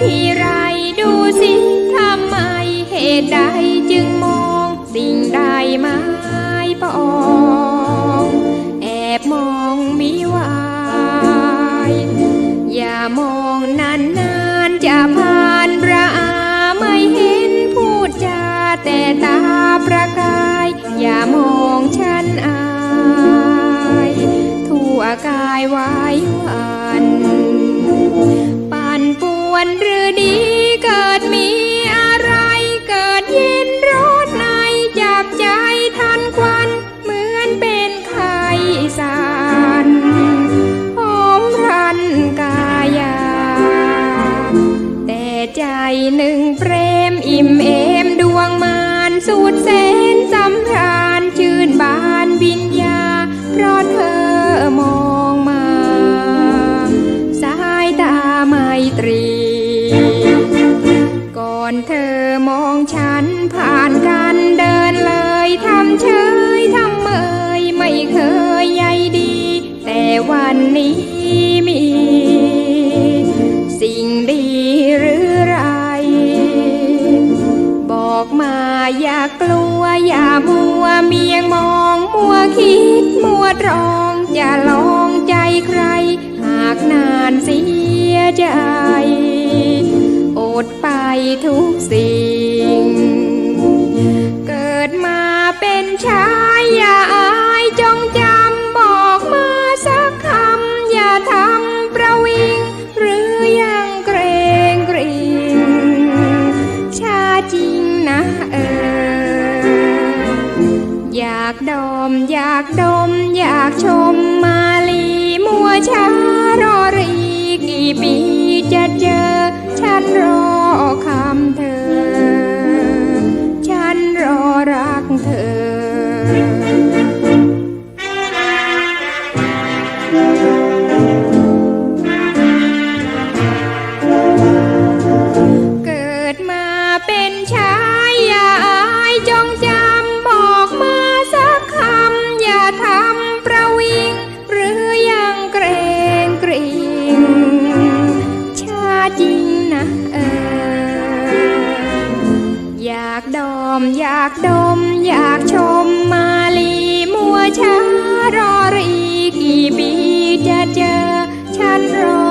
ทีไรดูสิทำไมเหตุใดจึงมองสิ่งใดไม่ปองแอบมองมิวายอย่ามองนานๆจะผ่านประอาไม่เห็นพูดจาแต่ตาประกาย อย่ามองฉันอาย ทั่วกายไวหวันปั่นป่ วนหรือดีเกิดมี อนเธอมองฉันผ่านกันเดินเลยทำเฉยทำเมยไม่เคยใยดี แต่วันนี้มี สิ่งดีหรือไร บอกมาอย่ากลัวอย่ามัวเมียงมอง มัวคิดมัวตรองอย่าลอง ทุกสิ่ง เกิดมาเป็นชายอย่าอายจงจำบอกมาสักคำอย่าทำประวิง หรือยังเกรงกริงชาจริงนะเออ อยากดม อยากดม อยากชม มอยากดมอยากชมมาลีมัวช้ารอรีกี่ปีจะเจอ ฉันรอ